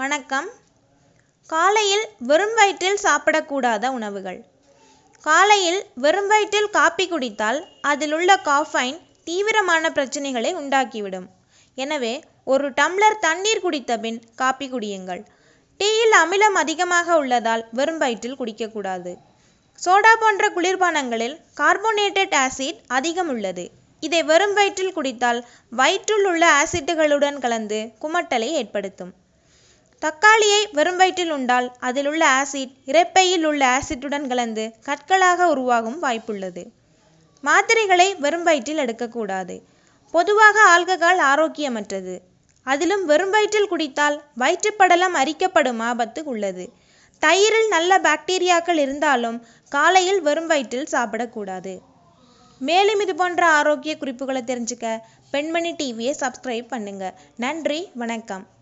வணக்கம். காலையில் வெறும் வயிற்றில் சாப்பிடக்கூடாத உணவுகள். காலையில் வெறும் வயிற்றில் காப்பி குடித்தால் அதில் உள்ள காஃபைன் தீவிரமான பிரச்சனைகளை உண்டாக்கிவிடும். எனவே ஒரு டம்ளர் தண்ணீர் குடித்த பின் காப்பி குடியுங்கள். டீயில் அமிலம் அதிகமாக உள்ளதால் வெறும் வயிற்றில் குடிக்கக்கூடாது. சோடா போன்ற குளிர்பானங்களில் கார்போனேட்டட் ஆசிட் அதிகம் உள்ளது. இதை வெறும் வயிற்றில் குடித்தால் வயிற்றுள் உள்ள ஆசிட்டுகளுடன் கலந்து குமட்டலை ஏற்படுத்தும். தக்காளியை வெறும் வயிற்றில் உண்டால் அதில் உள்ள ஆசிட் இரைப்பையில் உள்ள ஆசிட்டுடன் கலந்து கற்களாக உருவாகும் வாய்ப்புள்ளது. மாத்திரைகளை வெறும் வயிற்றில் எடுக்கக்கூடாது. பொதுவாக ஆல்கஹால் ஆரோக்கியமற்றது. அதிலும் வெறும் வயிற்றில் குடித்தால் வயிற்றுப்படலம் அரிக்கப்படும் ஆபத்து உள்ளது. தயிரில் நல்ல பாக்டீரியாக்கள் இருந்தாலும் காலையில் வெறும் வயிற்றில் சாப்பிடக்கூடாது. மேலும் இது போன்ற ஆரோக்கிய குறிப்புகளை தெரிஞ்சுக்க பெண்மணி டிவியை சப்ஸ்கிரைப் பண்ணுங்க. நன்றி வணக்கம்.